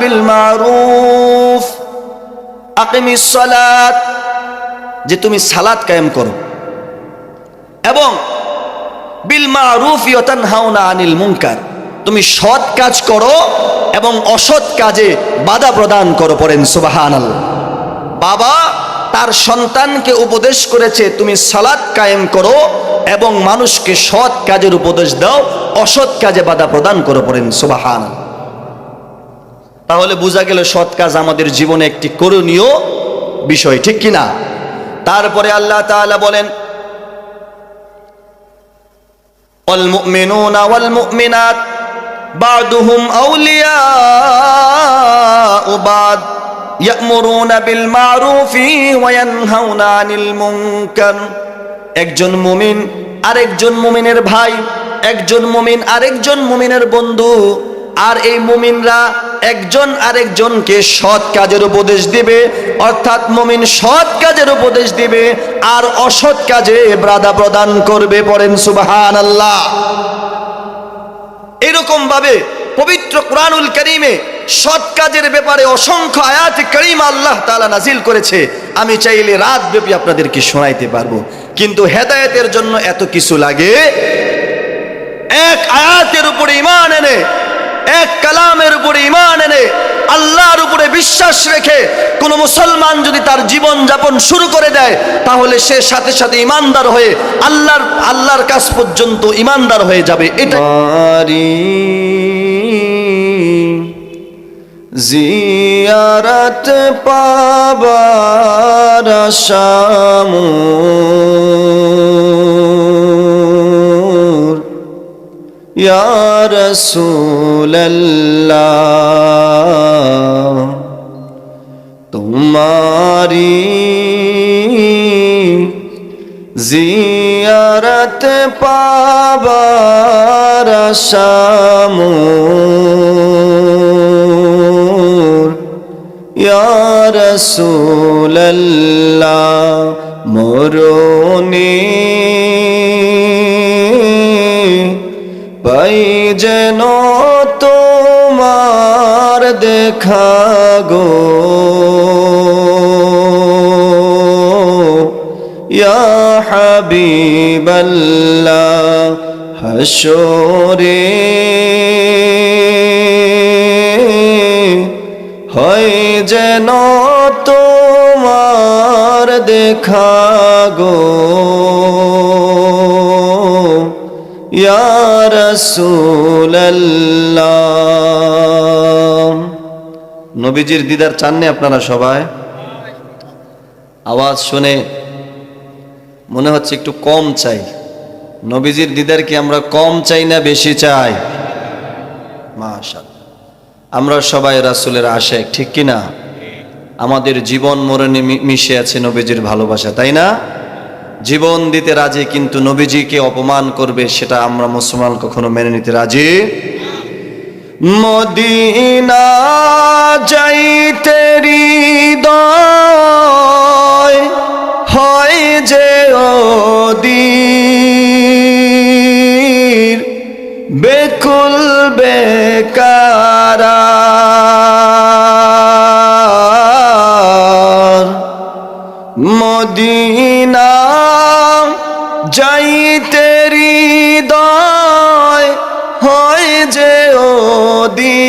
বিল মারুফ। আকিমিস যে তুমি সালাত কায়েম করো। এবং বিল মারুফ ইয়তানহাউনা আনিল মুঙ্কার তুমি সৎ কাজ করো এবং অসৎ কাজে বাধা প্রদান করো পড়েন সুবাহান বাবা, তার সন্তানকে উপদেশ করেছে, তুমি সালাদ কায়েম করো এবং মানুষকে সৎ কাজের উপদেশ দাও অসৎ কাজে বাধা প্রদান করো পড়েন সুবাহান তাহলে বোঝা গেল সৎ কাজ আমাদের জীবনে একটি করণীয় বিষয় ঠিক কিনা তারপরে আল্লাহ তাআলা বলেন والمؤمنون والمؤمنات بعضهم أولياء بعض يأمرون بالمعروف وينهون عن المنكر একজন মুমিন, আরেকজন মুমিনের ভাই, একজন মুমিন, আরেকজন মুমিনের বন্ধু, আর এই মুমিনরা একজন আরেকজনকে সৎ কাজের উপদেশ দিবে, অর্থাৎ মুমিন সৎ কাজের উপদেশ দিবে, আর অসৎ কাজে ব্রাদা প্রদান করবে, পড়েন সুবাহান আল্লাহ এরকম ভাবে পবিত্র কোরআনুল করিমে সৎ কাজের ব্যাপারে অসংখ্য আয়াত করিম আল্লাহ তালা নাজিল করেছে। আমি চাইলে রাত ব্যাপী আপনাদেরকে শোনাইতে পারব। কিন্তু হেদায়েতের জন্য এত কিছু লাগে? এক আয়াতের উপরে ইমান এনে, এক কালামের উপরে ইমান এনে, আল্লাহর উপরে বিশ্বাস রেখে কোন মুসলমান যদি তার জীবন যাপন শুরু করে দেয়, তাহলে সে সাথে সাথে ইমানদার হয়ে আল্লাহর আল্লাহর কাছ পর্যন্ত ইমানদার হয়ে যাবে। এটা জিয়ারত পাবার শামুর ইয়া রসুল্লাহ তোমারি জিয়ারত পাবার শামুর রসুল্লাহ মরুনি পাই যেন তোমার দেখা গো। ইয়া হাবিবাল্লাহ হাসরে হয় যেন তোমার দেখা গো। ইয়া রাসূলাল্লাহ। নবীজির দিদার চাননি আপনারা সবাই? আওয়াজ শুনে মনে হচ্ছে একটু কম চাই। নবীজির দিদার কি আমরা কম চাই না বেশি চাই। মাশাআল্লাহ। আমরা সবাই রাসুলের আশেক, ঠিক কি না আমাদের জীবন মরণে মিশে আছে নবীজির ভালোবাসা, তাই না? জীবন দিতে রাজি কিন্তু নবীজিকে অপমান করবে, সেটা আমরা মুসলমান কখনো মেনে নিতে রাজি মদিনা যাইতে হয় যে অধীর বেকুল বেকার মদিনা যাইতে হৃদয় হয় যে ওদির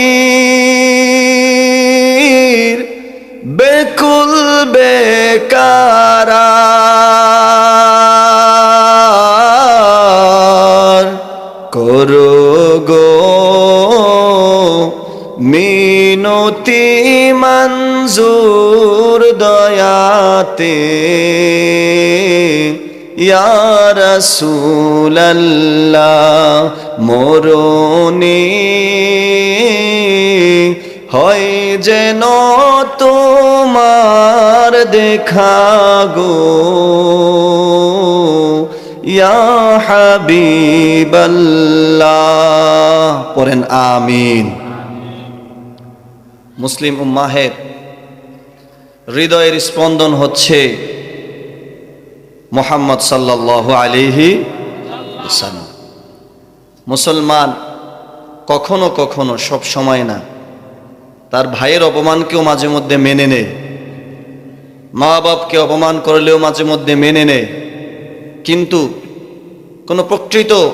বেকুল বেকার। করো গো মিনতি মঞ্জুর দয়াতে ইয়া রাসূলাল্লাহ মোরনি হয় যেন তোমার দেখা গো হাবিবাল্লাহ। পড়েন আমিন। মুসলিম উম্মাহের হৃদয়ের স্পন্দন হচ্ছে মোহাম্মদ সাল্লাল্লাহু আলিহি মুসলমান কখনো কখনো সব সময় না। তার ভাইয়ের অপমানকেও মাঝে মধ্যে মেনে নেয়। মা বাপকে অপমান করলেও মাঝে মধ্যে মেনে নেয়। কিন্তু কোনো প্রকৃত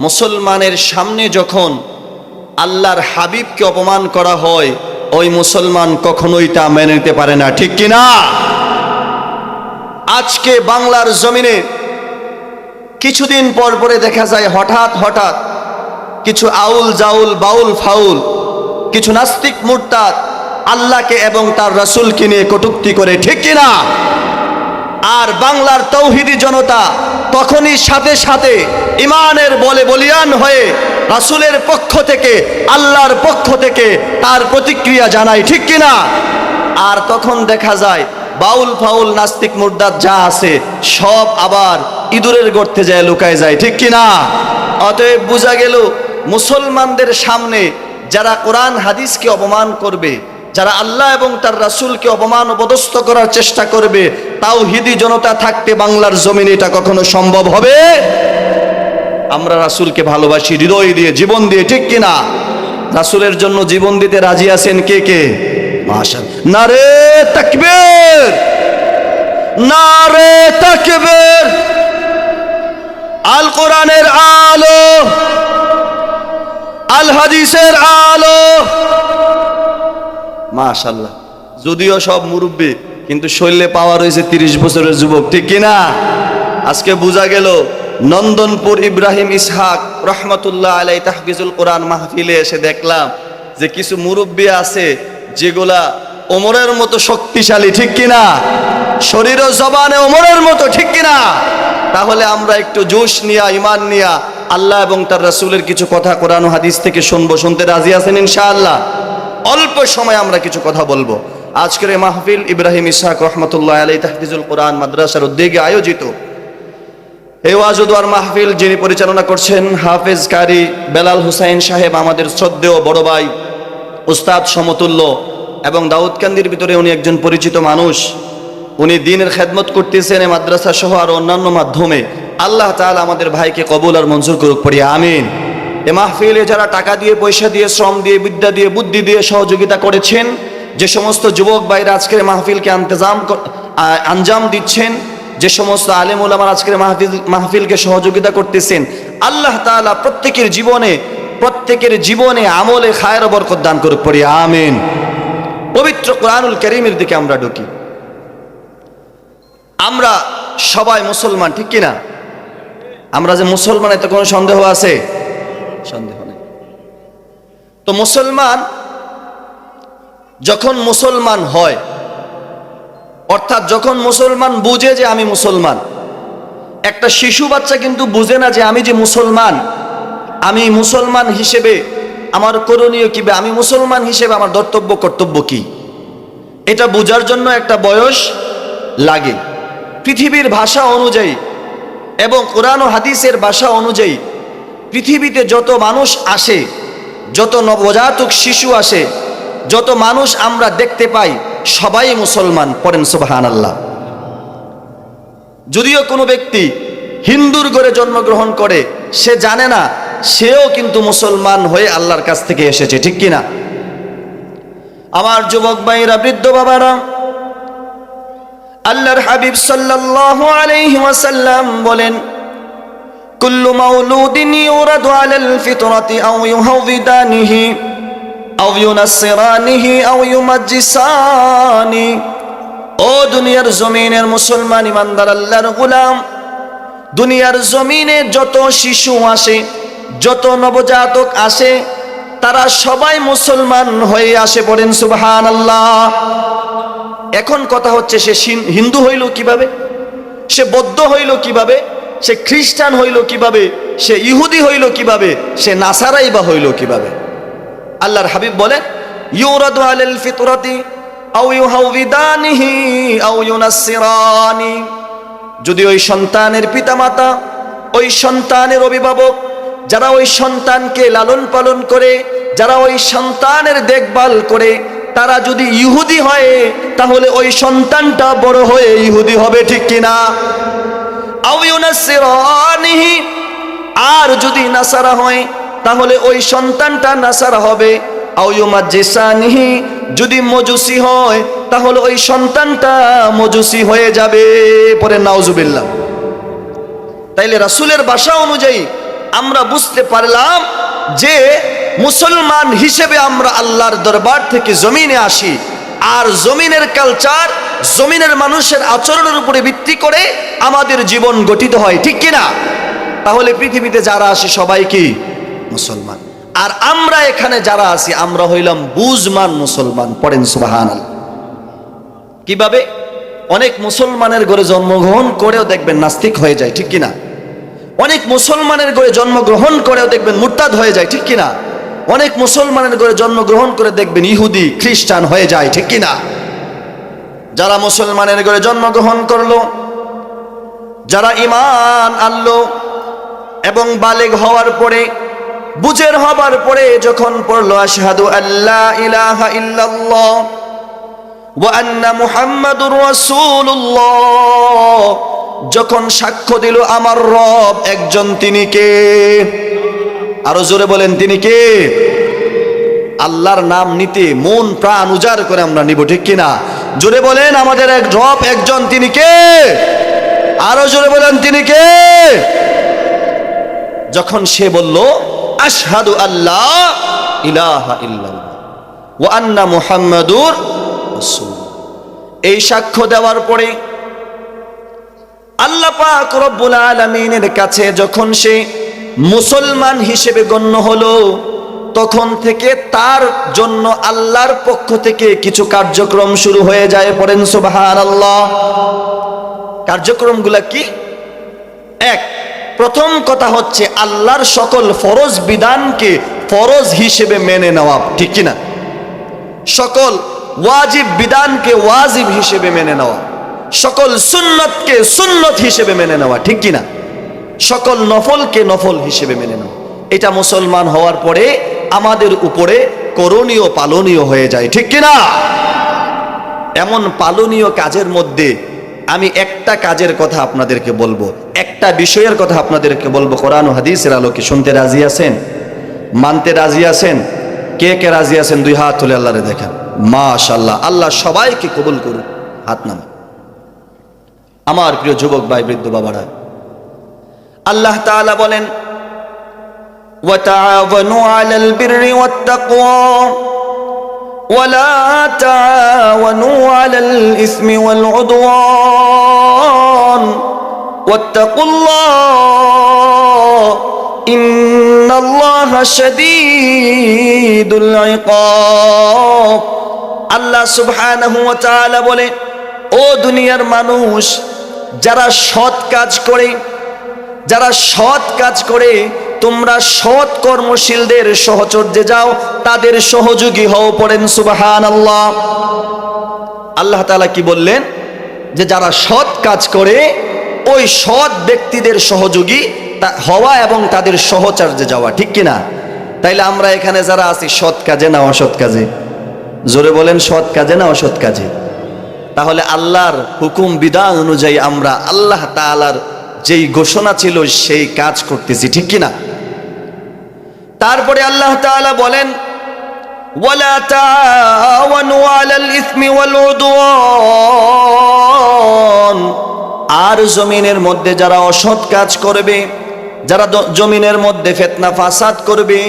মুসলমানের সামনে যখন আল্লাহর হাবিবকে অপমান করা হয় ওই মুসলমান কখনোই তা মেনে নিতে পারে না, ঠিক কিনা? আজকে বাংলার জমিনে কিছুদিন পর পরে দেখা যায় হঠাৎ হঠাৎ কিছু আউল জাউল, বাউল ফাউল, কিছু নাস্তিক মুরতাদ আল্লাহকে এবং তার রাসূলকে নিয়ে কটুক্তি করে, ঠিক কিনা? আর বাংলার তৌহিদি জনতা তখনই সাথে সাথে ইমানের বলে বলিয়ান হয়ে রাসুলের পক্ষ থেকে, আল্লাহর পক্ষ থেকে তার প্রতিক্রিয়া জানায়, ঠিক কিনা? আর তখন দেখা যায়, বাউল ফাউল নাস্তিক মুর্দাত যা আছে, সব আবার ইঁদুরের গর্তে যায়, লুকায় যায়, ঠিক কিনা? অতএব বোঝা গেল, মুসলমানদের সামনে যারা কোরআন, হাদিসকে অপমান করবে যারা আল্লাহ এবং তার রাসূলকে অপমান অপদস্থ করার চেষ্টা করবে তাও হিদি জনতা থাকতে বাংলার জমিনে এটা কখনো সম্ভব হবে? আমরা রাসূলকে ভালোবাসি, হৃদয় দিয়ে, জীবন দিয়ে, ঠিক কিনা? রাসূলের জন্য জীবন দিতে রাজি আছেন কে কে? নারে তাকবীর! নারে তাকবীর! আল কোরআনের আলো আল হাদিসের আলো মাশাল্লাহ যদিও সব মুরব্বী, কিন্তু শৈলে পাওয়া রয়েছে তিরিশ বছরের যুবক, ঠিক কিনা? আজকে বোঝা গেল, নন্দনপুর ইব্রাহিম ইসহাক রহমতুল্লাহ আলাই তাহফিজুল কোরআন মাহফিলে এসে দেখলাম যে কিছু মুরব্বী আছে যেগুলা ওমরের মতো শক্তিশালী, ঠিক কিনা? শরীর ও জবানে ওমরের মতো, ঠিক কিনা? তাহলে আমরা একটু জোশ নিয়া, ইমান নিয়া আল্লাহ এবং তার রাসূলের কিছু কথা কোরআন হাদিস থেকে শুনব, শুনতে রাজি আছেন ইনশাআল্লাহ? অল্প সময় আমরা কিছু কথা বলব। আজকের এই মাহফিল ইব্রাহিম ইসহাক রহমতুল্লাহ আলী তাহফিজুল কোরআন মাদ্রাসার উদ্যোগে আয়োজিত। এই ওয়াজুদার মাহফিল যিনি পরিচালনা করছেন হাফেজ কারি বেলাল হুসাইন সাহেব, আমাদের শ্রদ্ধেয় বড় ভাই উস্তাদ সমতুল্য এবং দাউদকান্দির ভিতরে উনি একজন পরিচিত মানুষ। উনি দিনের খেদমত করতেছেন এ মাদ্রাসা সহ আর অন্যান্য মাধ্যমে। আল্লাহ তাআলা আমাদের ভাইকে কবুল আর মঞ্জুর করুক পড়ি, আমিন। এ মাহফিলে যারা টাকা দিয়ে, পয়সা দিয়ে, শ্রম দিয়ে, বিদ্যা দিয়ে, বুদ্ধি দিয়ে সহযোগিতা করেছেন, যে সমস্ত যুবক ভাইরা আজকের মাহফিলকে আন্তজাম আঞ্জাম দিচ্ছেন, যে সমস্ত আলেম ওলামার আজকের মাহফিল, মাহফিলকে সহযোগিতা করতেছেন, আল্লাহ তাআলা প্রত্যেকের জীবনে প্রত্যেকের জীবনে আমলে খায়ের বরকত দান করুক পড়ি, আমিন। পবিত্র কোরআনুল করিমের দিকে আমরা ঢুকি। আমরা সবাই মুসলমান, ঠিক কিনা? আমরা যে মুসলমান, এতে কোনো সন্দেহ আছে? সন্দেহ নেই। তো মুসলমান যখন মুসলমান হয়, অর্থাৎ যখন মুসলমান বুঝে যে আমি মুসলমান, একটা শিশু বাচ্চা কিন্তু বুঝে না যে আমি যে মুসলমান, আমি মুসলমান হিসেবে আমার করণীয় কি আমি মুসলমান হিসেবে আমার কর্তব্য কর্তব্য কি? এটা বোঝার জন্য একটা বয়স লাগে। পৃথিবীর ভাষা অনুযায়ী এবং কোরআন ও হাদিসের ভাষা অনুযায়ী পৃথিবীতে যত মানুষ আসে, যত নবজাতক শিশু আসে, যত মানুষ আমরা দেখতে পাই, সবাই মুসলমান, পড়েন সুবাহান আল্লাহ যদিও কোনো ব্যক্তি হিন্দুর ঘরে জন্মগ্রহণ করে, সে জানে না, সেও কিন্তু মুসলমান হয়ে আল্লাহর কাছ থেকে এসেছে, ঠিক কিনা? আমার যুবক ভাইরা বৃদ্ধ বাবারা আল্লাহর হাবিব সাল্লাল্লাহু আলাইহি ওয়াসাল্লাম বলেন, কুল্লু মাউলুদিন ইউরাদু আলাল ফিতরাতি আও ইউহাউদিদানিহি আও ইউনাসসিরানিহি, আও ইউমাজ্জিসানি। ও দুনিয়ার জমিনের মুসলমান ইমানদার আল্লাহর গোলাম, দুনিয়ার জমিনে যত শিশু আসে, যত নবজাতক আসে, তারা সবাই মুসলমান হয়ে আসে পড়েন সুবহান আল্লাহ এখন কথা হচ্ছে সে হিন্দু হইল কীভাবে? সে বৌদ্ধ হইল কীভাবে? সে খ্রিস্টান হইল কীভাবে? সে ইহুদি হইল কীভাবে? সে নাসারাই বা হইল কীভাবে? আল্লাহর হাবিব বলেন যদি ওই সন্তানের পিতামাতা, ওই সন্তানের অভিভাবক, যারা ওই সন্তানকে লালন পালন করে, যারা ওই সন্তানের দেখভাল করে তারা যদি ইহুদি হয়, তাহলে ওই সন্তানটা বড় হয়ে ইহুদি হবে, ঠিক কিনা? আর যদি নাসারা হয়, তাহলে ওই সন্তানটা নাসারা হবে। যদি মজুসি হয়, তাহলে ওই সন্তানটা মজুসি হয়ে যাবে। পরে নাউজুবিল্লাহ। তাইলে রাসুলের বাসা অনুযায়ী আমরা বুঝতে পারলাম যে মুসলমান হিসেবে আমরা আল্লাহর দরবার থেকে জমিনে আসি, আর জমিনের কালচার জমিনের মানুষের আচরণের উপরে ভিত্তি করে আমাদের জীবন গঠিত হয়, ঠিক কিনা? তাহলে পৃথিবীতে যারা আসে সবাই কি? মুসলমান। আর আমরা এখানে যারা আছি, আমরা হইলাম বুজমান মুসলমান, পড়েন সুবাহান কীভাবে? অনেক মুসলমানের ঘরে জন্মগ্রহণ করেও দেখবেন নাস্তিক হয়ে যায়, ঠিক কিনা? অনেক মুসলমানের ঘরে জন্মগ্রহণ করেও দেখবেন মুরতাদ হয়ে যায়, ঠিক কিনা? অনেক মুসলমানের ঘরে জন্মগ্রহণ করে দেখবেন ইহুদি, খ্রিস্টান হয়ে যায়, ঠিক কিনা? যারা মুসলমানের ঘরে জন্মগ্রহণ করল, যারা ইমান আনলো এবং বালেগ হওয়ার পরে বুঝের হবার পরে যখন পড়ল, আশহাদু আল্লাহ ইলাহা ইল্লাল্লাহ যখন সাক্ষ্য দিল আমার রব, একজন তিনি কে? আরও জোরে বলেন, তিনি কে? আল্লাহর নাম নিতে মন প্রাণ উজাড় করে আমরা নিব, ঠিক কিনা? জোরে বলেন, আমাদের এক ড্রপ একজন, তিনি কে? আরও জোরে বলেন, তিনি কে? যখন সে বলল, আশহাদু আল্লাহ ইলাহা ইল্লাল্লাহ ওয়া আন্না মুহাম্মাদুর এই সাক্ষ্য দেওয়ার পরে আল্লাহ পাক রব্বুল আলামিনের কাছে যখন সে মুসলমান হিসেবে গণ্য হলো, তখন থেকে তার জন্য আল্লাহর পক্ষ থেকে কিছু কার্যক্রম শুরু হয়ে যায়। পড়েন সুবহানাল্লাহ। কার্যক্রমগুলা কি? এক, প্রথম কথা হচ্ছে আল্লাহর সকল ফরজ বিধানকে ফরজ হিসেবে মেনে নেওয়া, ঠিক কিনা? সকল ওয়াজিব বিধানকে ওয়াজিব হিসেবে মেনে নেওয়া, সকল সুন্নতকে সুন্নত হিসেবে মেনে নেওয়া, ঠিক কিনা? সকল নফলকে নফল হিসেবে মেনে নেওয়া এটা মুসলমান হওয়ার পরে আমাদের উপরে করণীয় পালনীয় হয়ে যায়, ঠিক কিনা? এমন পালনীয় কাজের মধ্যে আমি একটা কাজের কথা আপনাদেরকে বলব, একটা বিষয়ের কথা আপনাদেরকে বলব। কোরআন হাদিসের আলোকে শুনতে রাজি আছেন? মানতে রাজি আছেন? কে কে রাজি আছেন? দুই হাত তুলে আল্লাহরে দেখেন। মাশাল্লাহ আল্লাহ সবাইকে কবুল করুন হাত নাম আমার প্রিয় যুবক ভাই, বৃদ্ধ বাবারা আল্লাহ তাআলা বলেন وتعاونوا على البر والتقوى ولا تعاونوا على الإثم والعدوان واتقوا الله إن الله شديد العقاب আল্লাহ সুবহানাহু ওয়া তাআলা বলে ও দুনিয়ার মানুষ যারা সৎ কাজ করে যারা সৎ কাজ করে, তোমরা সৎ কর্মশীলদের সহচর্যে যাও, তাদের সহযোগী হও পড়েন সুবাহান আল্লাহ আল্লাহ তালা কি বললেন? যে যারা সৎ কাজ করে, ওই সৎ ব্যক্তিদের সহযোগী হওয়া এবং তাদের সহচর্যে যাওয়া, ঠিক কিনা তাইলে আমরা এখানে যারা আছি, সৎ কাজে না অসৎ কাজে? জোরে বলেন, সৎ কাজে না অসৎ কাজে? তাহলে আল্লাহর হুকুম বিধান অনুযায়ী আমরা আল্লাহ তাআলার যেই ঘোষণা ছিল, সেই কাজ করতেছি, ঠিক কিনা? তারপরে আল্লাহ তাআলা বলেন তাআওয়ানু আলাল ইসমি ওয়াল উদওয়ান। আর জমিনের মধ্যে যারা অসৎ কাজ করবে, যারা জমিনের মধ্যে ফেতনা ফাসাদ করবে,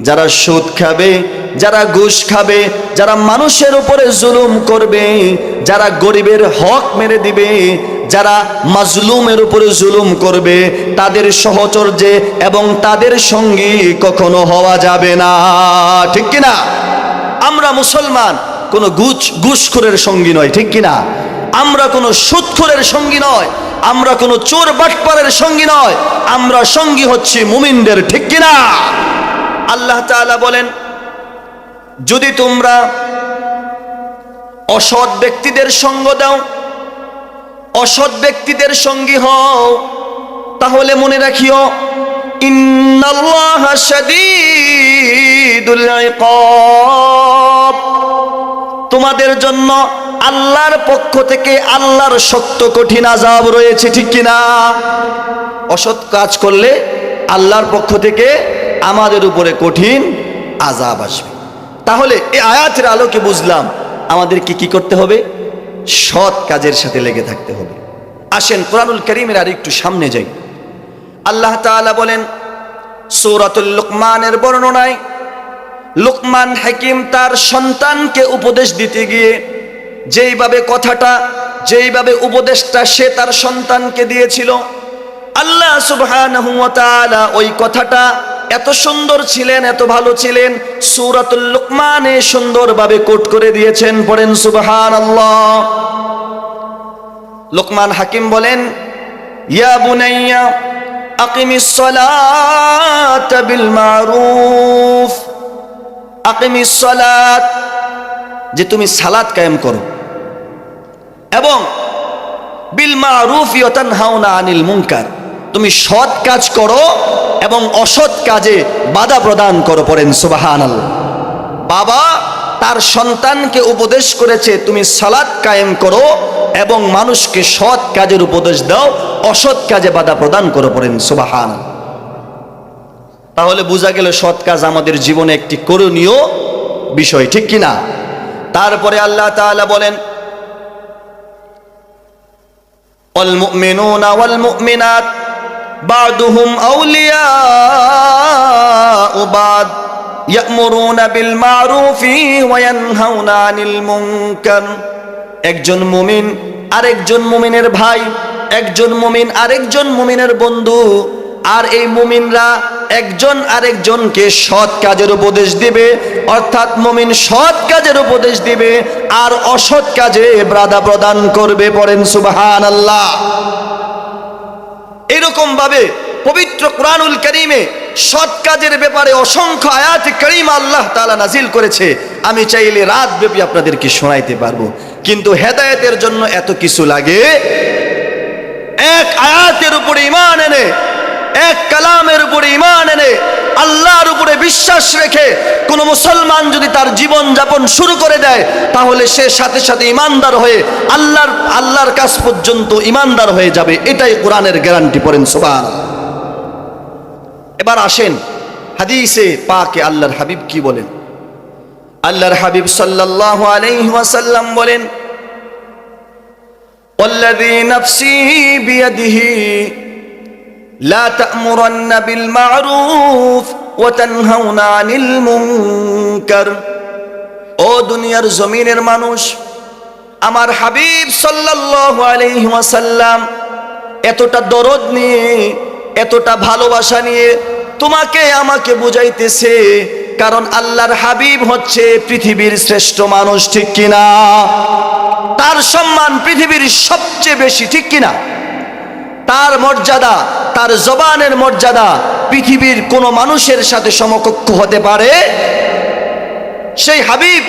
যারা সুদ খাবে, যারা ঘুষ খাবে, যারা মানুষের উপরে জুলুম করবে, যারা গরিবের হক মেরে দিবে যারা মাজলুমের উপরে জুলুম করবে, তাদের সহচর্যে এবং তাদের সঙ্গী কখনো হওয়া যাবে না। ঠিক কিনা? আমরা মুসলমান, কোনো গুচ ঘুষখোরের সঙ্গী নয়, ঠিক কিনা? আমরা কোনো সুদখোরের সঙ্গী নয়, আমরা কোনো চোর বাটপারের সঙ্গী নয়, আমরা সঙ্গী হচ্ছি মুমিনদের, ঠিক কিনা? আল্লাহ তাআলা বলেন, যদি তোমরা অসৎ ব্যক্তিদের সঙ্গ দাও অসৎ ব্যক্তিদের সঙ্গী হও। তাহলে মনে রাখিও তোমাদের জন্য আল্লাহর পক্ষ থেকে আল্লাহর সত্য কঠিন আজাব রয়েছে, ঠিক কিনা অসৎ কাজ করলে আল্লাহর পক্ষ থেকে আমাদের উপরে কঠিন আজাব আসবে। তাহলে এই আয়াতের আলোকে বুঝলাম আমাদেরকে কি করতে হবে? সৎ কাজের সাথে লেগে থাকতে হবে। আসেন কোরআনুল করিমের আর একটু সামনে যাই। আল্লাহ তাআলা বলেন, সূরাতুল লোকমানের বর্ণনায়, লোকমান হাকিম তার সন্তানকে উপদেশ দিতে গিয়ে যেইভাবে কথাটা, যেইভাবে উপদেশটা সে তার সন্তানকে দিয়েছিল, আল্লাহ তাআলা ওই কথাটা এত সুন্দর ছিলেন, এত ভালো ছিলেন, সূরাতুল লুকমানে সুন্দরভাবে কোট করে দিয়েছেন, পড়েন সুবহান আল্লাহ লোকমান হাকিম বলেন, ইয়া বুনাইয়া, আকিমিস সালাত বিল মারুফ। আকিমিস সালাত, যে তুমি সালাত কায়েম করো। এবং, বিল মারুফ ইয়াতানহাউনা আনিল মুনকার। তুমি সৎ কাজ করো এবং অসৎ কাজে বাধা প্রদান করো পড়েন সুবহানাল্লাহ বাবা তার সন্তানকে উপদেশ করেছে তুমি সালাত কায়েম করো এবং মানুষকে সৎ কাজের উপদেশ দাও অসৎ কাজে বাধা প্রদান করো পড়েন সুবাহান তাহলে বোঝা গেল সৎ কাজ আমাদের জীবনে একটি করণীয় বিষয় ঠিক কি না তারপরে আল্লাহ তাআলা বলেন والمؤمنون والمؤمنات بعضهم أولياء بعض يأمرون بالمعروف وينهون عن المنكر একজন মুমিন আরেকজন মুমিনের ভাই একজন মুমিন আরেকজন মুমিনের বন্ধু আর এই মুমিনরা একজন আরেকজনকে সৎ কাজের উপদেশ দিবে অর্থাৎ মুমিন সৎ কাজের উপদেশ দিবে আর অসৎ কাজে বাধা প্রদান করবে পড়েন সুবহান আল্লাহ এরকম ভাবে পবিত্র কোরআনুল করিমে সৎ কাজের ব্যাপারে অসংখ্য আয়াত করিম আল্লাহ তাআলা নাজিল করেছে। আমি চাইলে রাত ব্যাপী আপনাদেরকে শোনাইতে পারব। কিন্তু হেদায়েতের জন্য এত কিছু লাগে? এক আয়াতের উপরে ইমান এনে, এক কালামের উপরে ইমান এনে আল্লাহর উপরে বিশ্বাস রেখে কোন মুসলমান যদি তার জীবন যাপন শুরু করে দেয় তাহলে সে সাথে সাথে ইমানদার হয়ে আল্লাহর আল্লাহর কাছ পর্যন্ত ইমানদার হয়ে যাবে এটাই কোরআনের গ্যারান্টি পড়েন সুবহান এবার আসেন হাদিসে পাকে আল্লাহর হাবিব কি বলেন আল্লাহর হাবিব সাল্লাল্লাহু আলাইহি ওয়াসাল্লাম বলেন والذي نفسي بيده لا تأمرن بالمعروف وتنهون عن المنكر ও দুনিয়ার জমিনের মানুষ আমার হাবিব সাল্লাল্লাহু আলাইহি ওয়াসাল্লাম এতটা দরদ নিয়ে এতটা ভালোবাসা নিয়ে তোমাকে আমাকে বুঝাইতেছে কারণ আল্লাহর হাবিব হচ্ছে পৃথিবীর শ্রেষ্ঠ মানুষ ঠিক কিনা তার সম্মান পৃথিবীর সবচেয়ে বেশি ঠিক কিনা তার মর্যাদা, তার জবানের মর্যাদা পৃথিবীর কোনো মানুষের সাথে সমকক্ষ হতে পারে? সেই হাবিব,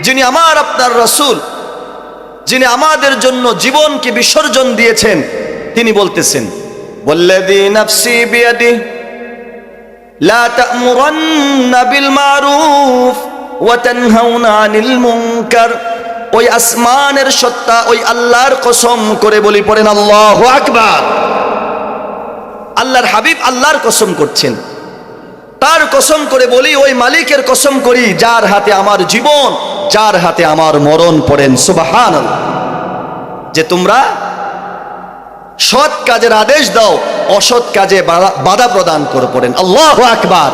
যিনি আমার আপনার রসুল, যিনি আমাদের জন্য জীবনকে বিসর্জন দিয়েছেন, তিনি বলতেছেন বললেদি মারুফ ওই আসমানের সত্তা, ওই আল্লাহর কসম করে বলি পড়েন, আল্লাহ আকবার। আল্লাহর হাবিব আল্লাহর কসম করছেন। তার কসম করে বলি, ওই মালিকের কসম করি, যার হাতে আমার জীবন, যার হাতে আমার মরণ পড়েন। সুবাহান যে তোমরা সৎ কাজের আদেশ দাও, অসৎ কাজে বাধা- প্রদান করে পড়েন। আল্লাহ আকবার।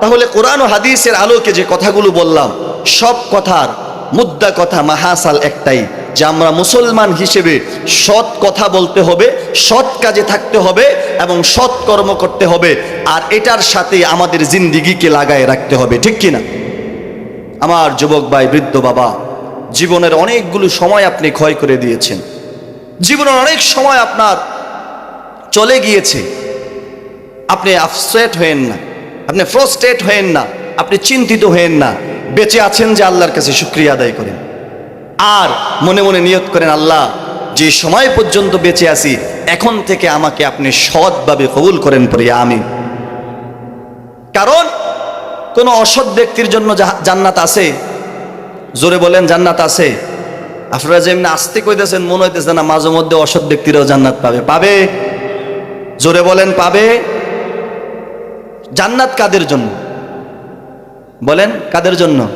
তাহলে কোরআন হাদিসের আলোকে যে কথাগুলো বললাম, সব কথার মুদ্রা কথা মাহাসাল একটাই, যে আমরা মুসলমান হিসেবে সৎ কথা বলতে হবে, সৎ কাজে থাকতে হবে এবং সৎ কর্ম করতে হবে, আর এটার সাথে আমাদের জিন্দিগিকে লাগায় রাখতে হবে, ঠিক কিনা আমার যুবক ভাই, বৃদ্ধ বাবা, জীবনের অনেকগুলো সময় আপনি ক্ষয় করে দিয়েছেন। জীবনের অনেক সময় আপনার চলে গিয়েছে। আপনি আপসেট হয়েন না, আপনি ফ্রস্ট্রেট হয়েন না, আপনি চিন্তিত হয়েন না। বেঁচে আছেন যে আল্লাহর কাছে শুক্রিয়া আদায় করেন। আর মনে মনে নিয়ত করেন, আল্লাহ, যে সময় পর্যন্ত বেঁচে আছি, এখন থেকে আমাকে আপনি সৎভাবে কবুল করেন পরে আমি কারণ কোনো অসৎ ব্যক্তির জন্য জান্নাত আছে? জোরে বলেন, জান্নাত আছে। আপনারা যেমনি আসতে কইতেছেন, মনে হইতেছে না মাঝে মধ্যে অসৎ ব্যক্তিরাও জান্নাত পাবে। পাবে? জোরে বলেন, পাবে? জান্নাত কাদের জন্য? বলেন, কাদের জন্য?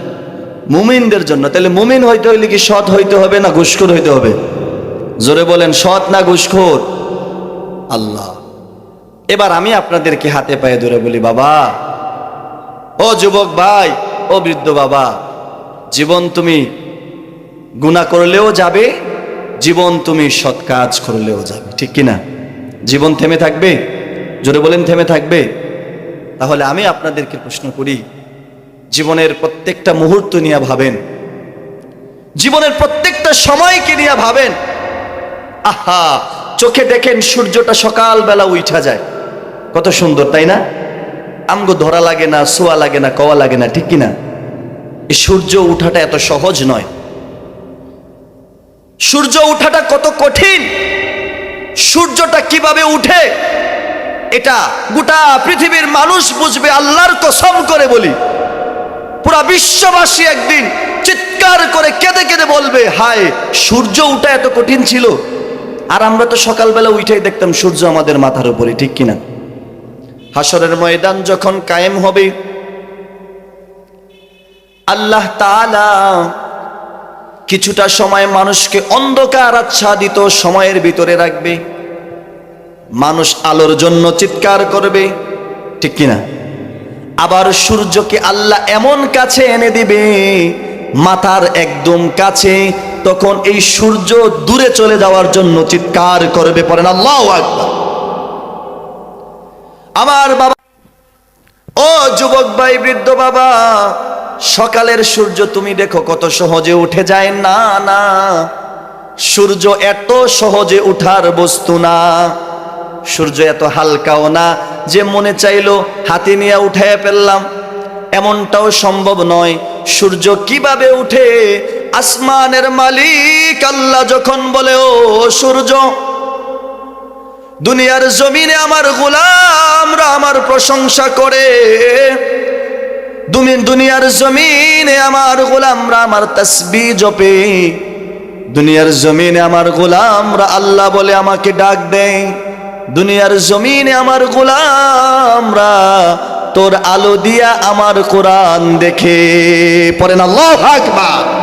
মুমিনদের জন্য। তাহলে মুমিন হইতে হইলে কি সৎ হইতে হবে না ঘুষখোর হইতে হবে? জোরে বলেন, সৎ না ঘুষখোর? আল্লাহ। এবার আমি আপনাদেরকে হাতে পায়ে ধরে বলি, বাবা, ও যুবক ভাই, ও বৃদ্ধ বাবা, জীবন তুমি গুণা করলেও যাবে, জীবন তুমি সৎ কাজ করলেও যাবে। ঠিক কিনা জীবন থেমে থাকবে? জোরে বলেন, থেমে থাকবে? তাহলে আমি আপনাদেরকে প্রশ্ন করি জীবনের প্রত্যেকটা মুহূর্ত নিয়ে ভাবেন। জীবনের প্রত্যেকটা সময়কে নিয়ে ভাবেন। আহা, চোখে দেখেন সূর্যটা সকালবেলা উঠা যায়। কত সুন্দর, তাই না? আমগো ধরা লাগে না, শোয়া লাগে না, কওয়া লাগে না, ঠিক কিনা? এই সূর্য উঠাটা এত সহজ নয়। সূর্য উঠাটা কত কঠিন। সূর্যটা কীভাবে উঠে, এটা গোটা পৃথিবীর মানুষ বুঝবে, আল্লাহর কসম করে বলি। পুরা বিশ্ববাসী একদিন চিৎকার করে কেঁদে কেঁদে বলবে, হায়, সূর্য উঠা এত কঠিন ছিল। আর আমরা তো সকালবেলা উঠেই দেখতাম সূর্য আমাদের মাথার উপরে, ঠিক কিনা? হাসরের ময়দান যখন কায়েম হবে, আল্লাহ তাআলা কিছুটা সময় মানুষকে অন্ধকার আচ্ছাদিত সময়ের ভিতরে রাখবে। মানুষ আলোর জন্য চিৎকার করবে, ঠিক কিনা? আবার সূর্যকে আল্লাহ এমন কাছে এনে দিবে, মাথার একদম কাছে, তখন এই সূর্য দূরে চলে যাওয়ার জন্য চিৎকার করবে, পড়েন আল্লাহ আমার বাবা, ও যুবক ভাই, বৃদ্ধ বাবা, সকালের সূর্য তুমি দেখো কত সহজে উঠে যায়, না না, সূর্য এত সহজে উঠার বস্তু না। সূর্য এত হালকাও না যে মনে চাইলো হাতে নিয়ে উঠাইয়া ফেললাম। এমনটাও সম্ভব নয়, সূর্য কীভাবে উঠে? আসমানের মালিক আল্লাহ যখন বলে, ও সূর্য, দুনিয়ার জমিনে আমার গোলামরা আমার প্রশংসা করে। দুনিয়ার জমিনে আমার গোলামরা আমার তসবি জপে। দুনিয়ার জমিনে আমার গোলামরা আল্লাহ বলে আমাকে ডাক দেয়। দুনিয়ার জমিনে আমার গোলামরা, তোর আলো দিয়া আমার কোরআন দেখে। পড়েন আল্লাহ আকবার।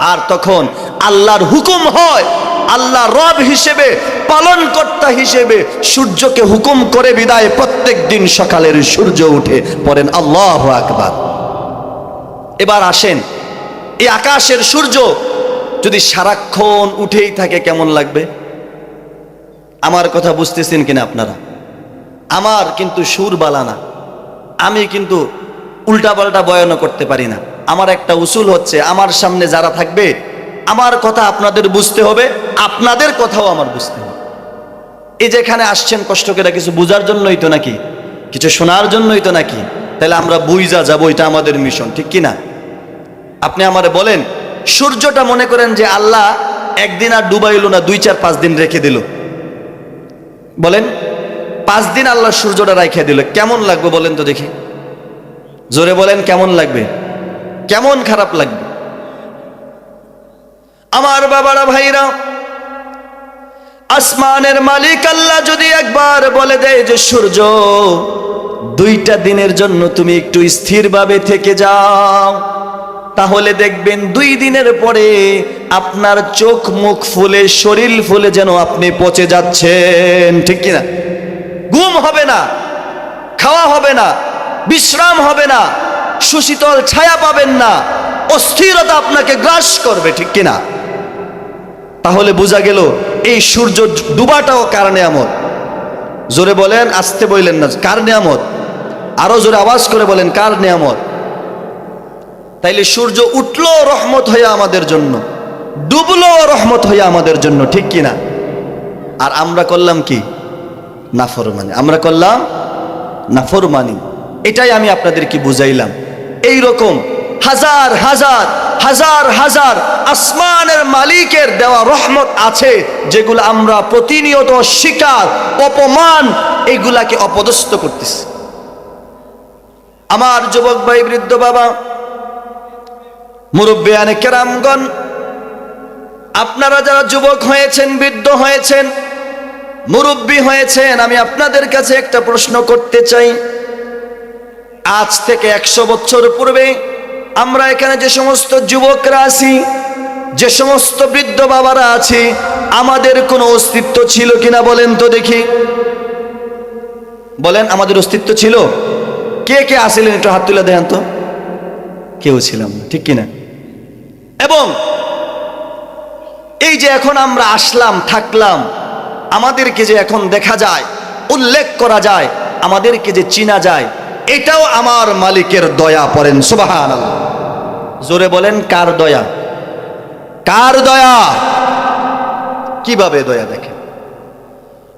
আর তখন আল্লাহর হুকুম হয় আল্লাহ রব হিসেবে, পালনকর্তা হিসেবে সূর্যকে হুকুম করে বিদায় প্রত্যেক দিন সকালের সূর্য উঠে। পড়েন আল্লাহ আকবার। এবার আসেন, এই আকাশের সূর্য যদি সারাক্ষণ উঠেই থাকে কেমন লাগবে? আমার কথা বুঝতেছেন কিনা আপনারা? আমার কিন্তু সুর বালানা আমি কিন্তু উল্টাপাল্টা বয়ানও করতে পারি না। আমার একটা উসুল হচ্ছে, আমার সামনে যারা থাকবে, আমার কথা আপনাদের বুঝতে হবে, আপনাদের কথাও আমার বুঝতে হবে। এই যেখানে আসছেন কষ্ট করে কিছু বোঝার জন্যই তো নাকি? কিছু শোনার জন্যই তো নাকি? তাহলে আমরা বুঝা যাব, এটা আমাদের মিশন, ঠিক কি না আপনি আমারে বলেন, সূর্যটা মনে করেন যে আল্লাহ একদিন আর ডুবাইলো না, দুই চার পাঁচ দিন রেখে দিল। বলেন, পাঁচ দিন আল্লাহ সূর্যটা রাইখে দিল। কেমন লাগবে বলেন তো দেখি। জোরে বলেন, কেমন লাগবে? কেমন খারাপ লাগবে? আমার বাবারা, ভাইরা, আসমানের মালিক আল্লাহ যদি একবার বলে দেয় যে, সূর্য, দুইটা দিনের জন্য তুমি একটু স্থিরভাবে থেকে যাও, তাহলে দেখবেন দুই দিনের পরে আপনার চোখ মুখ ফুলে, শরীর ফুলে যেন আপনি পচে যাচ্ছেন, ঠিক কিনা? ঘুম হবে না, খাওয়া হবে না, বিশ্রাম হবে না, সুশীতল ছায়া পাবেন না, অস্থিরতা আপনাকে গ্রাস করবে, ঠিক কিনা? তাহলে বোঝা গেল, এই সূর্য ডুবাটাও কার নিয়ামত? জোরে বলেন, আসতে বললেন না, কার নিয়ামত? আরও জোরে আওয়াজ করে বলেন, কার নিয়ামত? তাইলে সূর্য উঠল রহমত হয়ে আমাদের জন্য। ডুবলো রহমত হয়ে আমাদের জন্য, ঠিক কিনা আর আমরা করলাম কি? নাফরমানি। আমরা করলাম নাফরমানি। এটাই আমি আপনাদেরকে বুঝাইলাম। এই রকম হাজার হাজার হাজার হাজার আসমানের মালিকের দেওয়া রহমত আছে, যেগুলো আমরা প্রতিনিয়ত শিকার, অপমান এইগুলাকে অপদস্থ করতেছি। আমার যুবক ভাই, বৃদ্ধ বাবা, মুরব্বিয়ানে কেরামগণ আপনারা যারা যুবক হয়েছেন, বৃদ্ধ হয়েছেন, মুরব্বী হয়েছেন, আমি আপনাদের কাছে একটা প্রশ্ন করতে চাই। আজ থেকে একশো বছর পূর্বে আমরা এখানে যে সমস্ত যুবকরা আছি, যে সমস্ত বৃদ্ধ বাবারা আছি, আমাদের কোনো অস্তিত্ব ছিল কিনা বলেন তো দেখি। বলেন, আমাদের অস্তিত্ব ছিল? কে কে আসিলেন একটু হাত তুলে দেন তো? কেউ ছিলাম ঠিক কিনা? এবং এই যে এখন আমরা আসলাম, থাকলাম, আমাদেরকে যে এখন দেখা যায়, উল্লেখ করা যায়, আমাদেরকে যে চিনা যায়, এটাও আমার মালিকের দয়া পড়েন সুবাহান জোরে বলেন, কার দয়া? কার দয়া? কীভাবে দয়া দেখে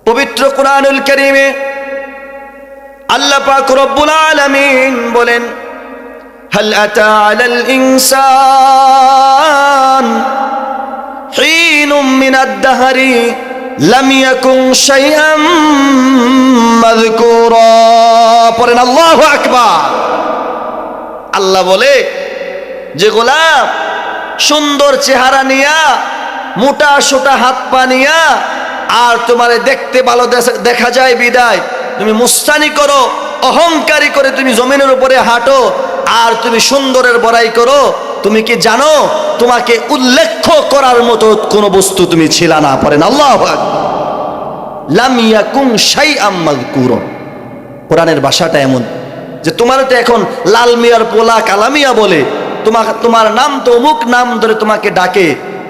পবিত্র কোরআনুল করিমে আল্লাহ পাক রব্বুল আলামিন বলেন, হাল আতা আলাল ইনসান حين من الدهر لم يكن شيئا مذكورا পড়েন আল্লাহু আকবার আল্লাহ বলে যে গোলাম সুন্দর চেহারা নিয়া মোটা সোটা হাত পা নিয়া আর তোমারে দেখতে ভালো দেশ- দেখা যায় বিদায় তুমি মুস্তানি করো অহংকারী করে তুমি জমিনের উপরে হাঁটো আর তুমি সুন্দরের বড়াই করো তুমি কি জানো তোমাকে উল্লেখ করার মতো কোনো বস্তু তুমি ছিল না পড়েন আল্লাহ কোরআনের ভাষাটা এমন যে তোমার তো এখন লাল মিয়ার পোলা কালামিয়া বলে তোমার তোমার নাম তো অমুক নাম ধরে তোমাকে ডাকে,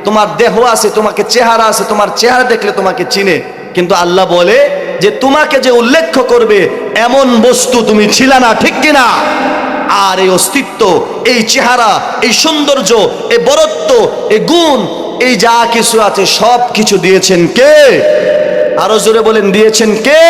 তোমার দেহ আছে, তোমাকে চেহারা আছে, তোমার চেহারা দেখলে তোমাকে চিনে। কিন্তু আল্লাহ বলে যে তোমাকে যে উল্লেখ করবে, এমন বস্তু তুমি ছিল না, ঠিক কিনা? আর এই অস্তিত্ব, এই চেহারা, এই সৌন্দর্য, এই বরত্ব, এই গুণ, এই যা কিছু আছে সব কিছু দিয়েছেন কে? আরও জোরে বলেন, দিয়েছেন কে?